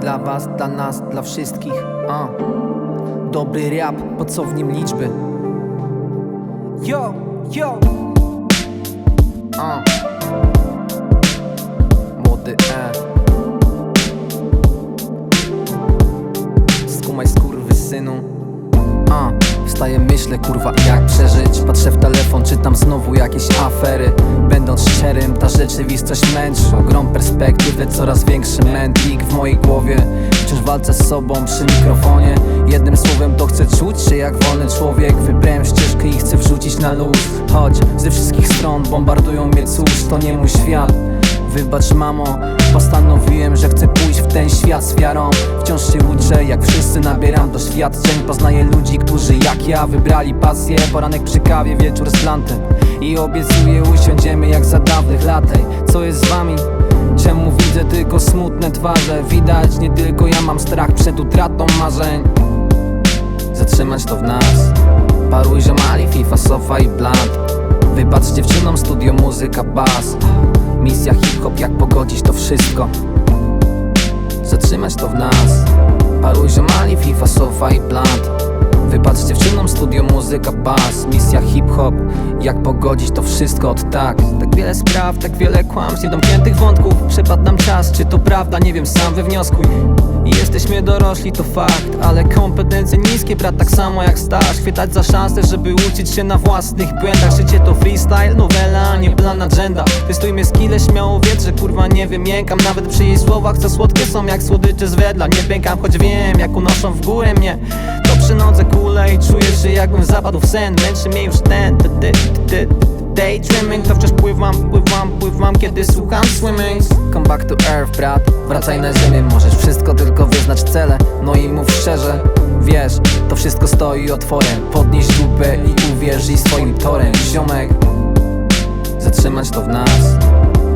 Dla was, dla nas, dla wszystkich. A. Dobry rap, po co w nim liczby? Yo, yo. A. Młody E. Skumaj skurwy synu. A, Wstaję, myślę, kurwa, jak przeżyć? Patrzę w telefon, czytam znowu jakieś afery Będąc szczerym, ta rzeczywistość męczy. Ogrom perspektywy, coraz większy mętlik w mojej głowie. Wciąż walczę z sobą przy mikrofonie. Jednym słowem to chcę czuć się jak wolny człowiek. Wybrałem ścieżkę i chcę wrzucić na luz. Choć ze wszystkich stron bombardują mnie cóż, to nie mój świat. Wybacz mamo, postanowiłem, że chcę pójść w ten świat z wiarą. Wciąż się uczę, jak wszyscy nabieram doświadczeń. Poznaję ludzi, którzy jak ja wybrali pasję. Poranek przy kawie, wieczór z I obiecuję usiądziemy jak za dawnych latej Co jest z wami? Czemu widzę tylko smutne twarze? Widać, nie tylko ja mam strach przed utratą marzeń. Zatrzymać to w nas. Paruj ziomali, FIFA, sofa i blunt Wybacz dziewczynom, studio, muzyka, bas. Misja hip-hop, jak pogodzić to wszystko? Zatrzymać to w nas. Paruj ziomali, FIFA, sofa i blunt muzyka, bas Misja hip-hop, jak pogodzić to wszystko od tak? Tak wiele spraw, tak wiele kłamstw, niedomkniętych wątków. Przepadł nam czas, czy to prawda, nie wiem, sam wywnioskuj Jesteśmy dorośli, to fakt Ale kompetencje niskie, brat, tak samo jak staż. Chwytać za szansę, żeby uczyć się na własnych błędach. Życie to freestyle, nowela, nie plan agenda Testujmy skille, śmiało wiedz, że kurwa nie wymiękam. Nawet przy jej słowach, co słodkie są jak słodycze z wedla. Nie pękam, choć wiem, jak unoszą w górę mnie To przynodzę kulę i czuję się jakbym zapadł w sen. Męczy mnie już ten. Daydreaming to wciąż pływam, pływam, pływam Kiedy słucham swimming. Come back to earth, brat Wracaj na ziemię, możesz wszystko tylko wyznacz cele. No i mów szczerze Wiesz, to wszystko stoi otworem. Podnieś dupę i uwierzyj swoim torem. Ziomek Zatrzymać to w nas.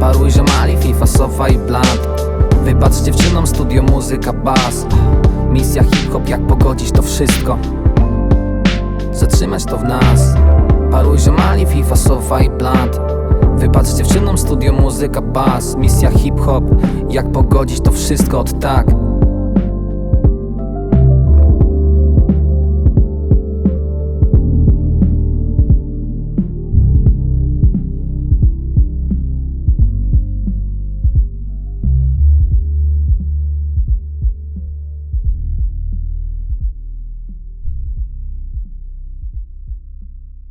Paruj ziomali, FIFA, sofa i blunt Wybacz dziewczynom, studio, muzyka, bas Misja hip-hop, jak pogodzić to wszystko? Zatrzymać to w nas. Paruj ziomali, FIFA, sofa i blunt Wybacz dziewczynom, studio, muzyka, bas. Misja hip-hop, jak pogodzić to wszystko? Od tak